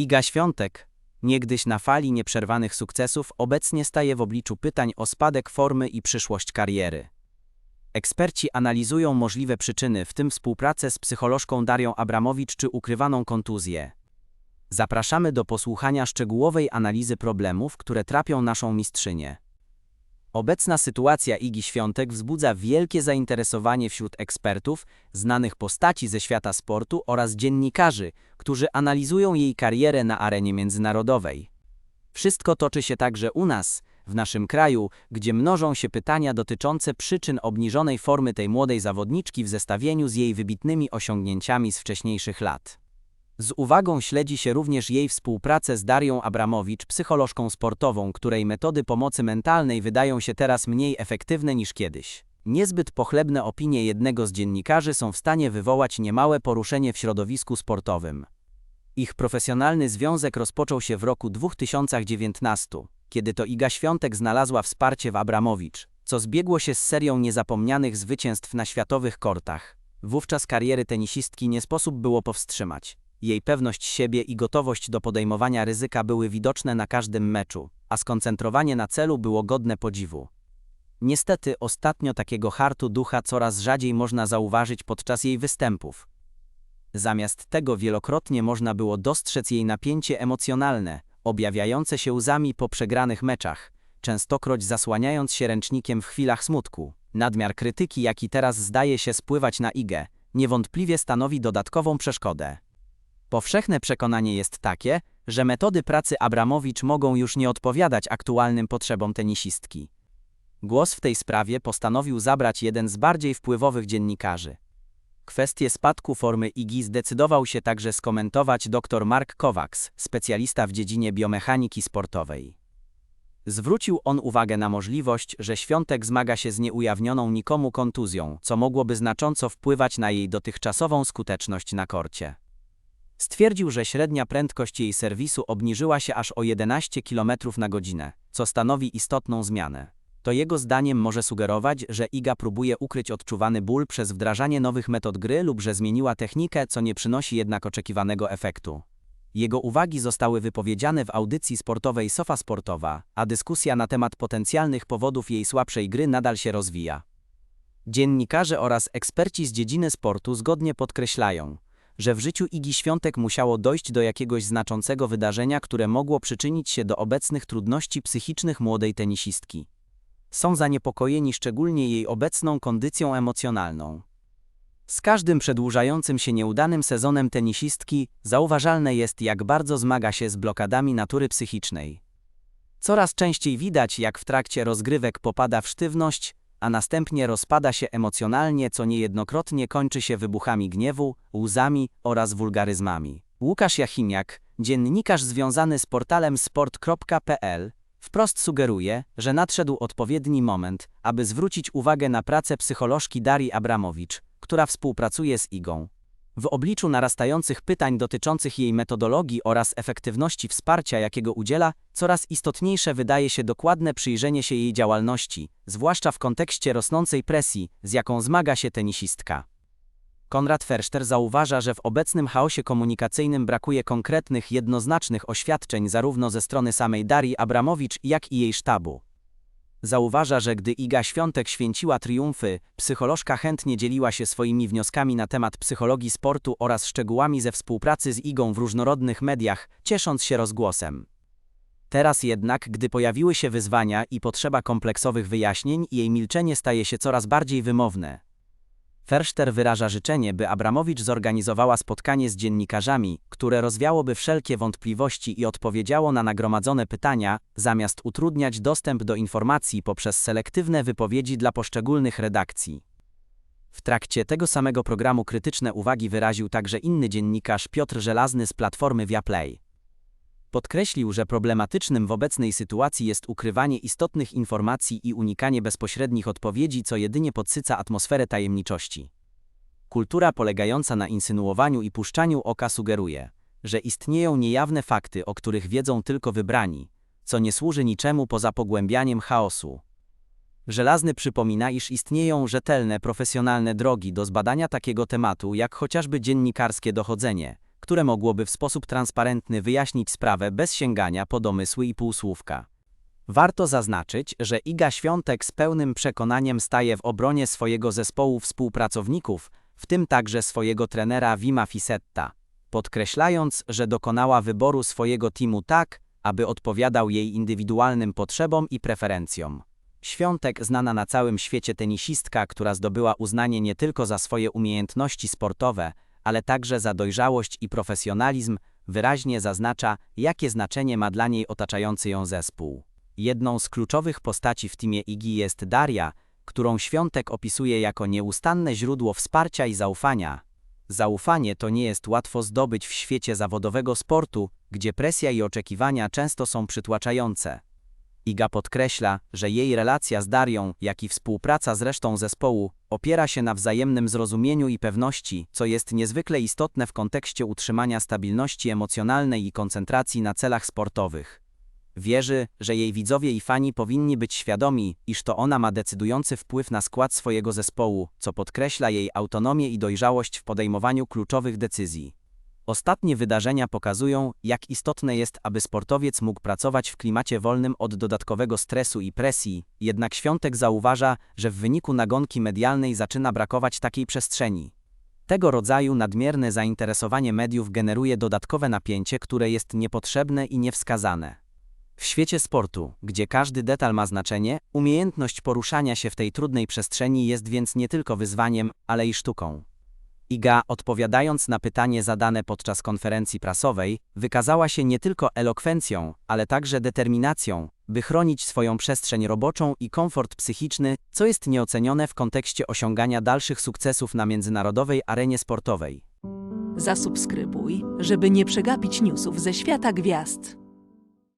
Iga Świątek, niegdyś na fali nieprzerwanych sukcesów, obecnie staje w obliczu pytań o spadek formy i przyszłość kariery. Eksperci analizują możliwe przyczyny, w tym współpracę z psycholożką Darią Abramowicz czy ukrywaną kontuzję. Zapraszamy do posłuchania szczegółowej analizy problemów, które trapią naszą mistrzynię. Obecna sytuacja Igi Świątek wzbudza wielkie zainteresowanie wśród ekspertów, znanych postaci ze świata sportu oraz dziennikarzy, którzy analizują jej karierę na arenie międzynarodowej. Wszystko toczy się także u nas, w naszym kraju, gdzie mnożą się pytania dotyczące przyczyn obniżonej formy tej młodej zawodniczki w zestawieniu z jej wybitnymi osiągnięciami z wcześniejszych lat. Z uwagą śledzi się również jej współpracę z Darią Abramowicz, psycholożką sportową, której metody pomocy mentalnej wydają się teraz mniej efektywne niż kiedyś. Niezbyt pochlebne opinie jednego z dziennikarzy są w stanie wywołać niemałe poruszenie w środowisku sportowym. Ich profesjonalny związek rozpoczął się w roku 2019, kiedy to Iga Świątek znalazła wsparcie w Abramowicz, co zbiegło się z serią niezapomnianych zwycięstw na światowych kortach. Wówczas kariery tenisistki nie sposób było powstrzymać. Jej pewność siebie i gotowość do podejmowania ryzyka były widoczne na każdym meczu, a skoncentrowanie na celu było godne podziwu. Niestety ostatnio takiego hartu ducha coraz rzadziej można zauważyć podczas jej występów. Zamiast tego wielokrotnie można było dostrzec jej napięcie emocjonalne, objawiające się łzami po przegranych meczach, częstokroć zasłaniając się ręcznikiem w chwilach smutku. Nadmiar krytyki, jaki teraz zdaje się spływać na Igę, niewątpliwie stanowi dodatkową przeszkodę. Powszechne przekonanie jest takie, że metody pracy Abramowicz mogą już nie odpowiadać aktualnym potrzebom tenisistki. Głos w tej sprawie postanowił zabrać jeden z bardziej wpływowych dziennikarzy. Kwestię spadku formy IGI zdecydował się także skomentować dr Mark Kovacs, specjalista w dziedzinie biomechaniki sportowej. Zwrócił on uwagę na możliwość, że Świątek zmaga się z nieujawnioną nikomu kontuzją, co mogłoby znacząco wpływać na jej dotychczasową skuteczność na korcie. Stwierdził, że średnia prędkość jej serwisu obniżyła się aż o 11 km na godzinę, co stanowi istotną zmianę. To jego zdaniem może sugerować, że Iga próbuje ukryć odczuwany ból przez wdrażanie nowych metod gry lub że zmieniła technikę, co nie przynosi jednak oczekiwanego efektu. Jego uwagi zostały wypowiedziane w audycji sportowej Sofa Sportowa, a dyskusja na temat potencjalnych powodów jej słabszej gry nadal się rozwija. Dziennikarze oraz eksperci z dziedziny sportu zgodnie podkreślają, że w życiu Igi Świątek musiało dojść do jakiegoś znaczącego wydarzenia, które mogło przyczynić się do obecnych trudności psychicznych młodej tenisistki. Są zaniepokojeni szczególnie jej obecną kondycją emocjonalną. Z każdym przedłużającym się nieudanym sezonem tenisistki zauważalne jest, jak bardzo zmaga się z blokadami natury psychicznej. Coraz częściej widać, jak w trakcie rozgrywek popada w sztywność, a następnie rozpada się emocjonalnie, co niejednokrotnie kończy się wybuchami gniewu, łzami oraz wulgaryzmami. Łukasz Jachimiak, dziennikarz związany z portalem sport.pl, wprost sugeruje, że nadszedł odpowiedni moment, aby zwrócić uwagę na pracę psycholożki Darii Abramowicz, która współpracuje z IGą. W obliczu narastających pytań dotyczących jej metodologii oraz efektywności wsparcia, jakiego udziela, coraz istotniejsze wydaje się dokładne przyjrzenie się jej działalności, zwłaszcza w kontekście rosnącej presji, z jaką zmaga się tenisistka. Konrad Ferszter zauważa, że w obecnym chaosie komunikacyjnym brakuje konkretnych, jednoznacznych oświadczeń zarówno ze strony samej Darii Abramowicz, jak i jej sztabu. Zauważa, że gdy Iga Świątek święciła triumfy, psycholożka chętnie dzieliła się swoimi wnioskami na temat psychologii sportu oraz szczegółami ze współpracy z Igą w różnorodnych mediach, ciesząc się rozgłosem. Teraz jednak, gdy pojawiły się wyzwania i potrzeba kompleksowych wyjaśnień, jej milczenie staje się coraz bardziej wymowne. Ferszter wyraża życzenie, by Abramowicz zorganizowała spotkanie z dziennikarzami, które rozwiałoby wszelkie wątpliwości i odpowiedziało na nagromadzone pytania, zamiast utrudniać dostęp do informacji poprzez selektywne wypowiedzi dla poszczególnych redakcji. W trakcie tego samego programu krytyczne uwagi wyraził także inny dziennikarz Piotr Żelazny z platformy Viaplay. Podkreślił, że problematycznym w obecnej sytuacji jest ukrywanie istotnych informacji i unikanie bezpośrednich odpowiedzi, co jedynie podsyca atmosferę tajemniczości. Kultura polegająca na insynuowaniu i puszczaniu oka sugeruje, że istnieją niejawne fakty, o których wiedzą tylko wybrani, co nie służy niczemu poza pogłębianiem chaosu. Żelazny przypomina, iż istnieją rzetelne, profesjonalne drogi do zbadania takiego tematu, jak chociażby dziennikarskie dochodzenie, które mogłoby w sposób transparentny wyjaśnić sprawę bez sięgania po domysły i półsłówka. Warto zaznaczyć, że Iga Świątek z pełnym przekonaniem staje w obronie swojego zespołu współpracowników, w tym także swojego trenera Wima Fisetta, podkreślając, że dokonała wyboru swojego teamu tak, aby odpowiadał jej indywidualnym potrzebom i preferencjom. Świątek, znana na całym świecie tenisistka, która zdobyła uznanie nie tylko za swoje umiejętności sportowe, ale także za dojrzałość i profesjonalizm, wyraźnie zaznacza, jakie znaczenie ma dla niej otaczający ją zespół. Jedną z kluczowych postaci w teamie Igi jest Daria, którą Świątek opisuje jako nieustanne źródło wsparcia i zaufania. Zaufanie to nie jest łatwo zdobyć w świecie zawodowego sportu, gdzie presja i oczekiwania często są przytłaczające. Iga podkreśla, że jej relacja z Darią, jak i współpraca z resztą zespołu opiera się na wzajemnym zrozumieniu i pewności, co jest niezwykle istotne w kontekście utrzymania stabilności emocjonalnej i koncentracji na celach sportowych. Wierzy, że jej widzowie i fani powinni być świadomi, iż to ona ma decydujący wpływ na skład swojego zespołu, co podkreśla jej autonomię i dojrzałość w podejmowaniu kluczowych decyzji. Ostatnie wydarzenia pokazują, jak istotne jest, aby sportowiec mógł pracować w klimacie wolnym od dodatkowego stresu i presji, jednak Świątek zauważa, że w wyniku nagonki medialnej zaczyna brakować takiej przestrzeni. Tego rodzaju nadmierne zainteresowanie mediów generuje dodatkowe napięcie, które jest niepotrzebne i niewskazane. W świecie sportu, gdzie każdy detal ma znaczenie, umiejętność poruszania się w tej trudnej przestrzeni jest więc nie tylko wyzwaniem, ale i sztuką. Iga, odpowiadając na pytanie zadane podczas konferencji prasowej, wykazała się nie tylko elokwencją, ale także determinacją, by chronić swoją przestrzeń roboczą i komfort psychiczny, co jest nieocenione w kontekście osiągania dalszych sukcesów na międzynarodowej arenie sportowej. Zasubskrybuj, żeby nie przegapić newsów ze świata gwiazd.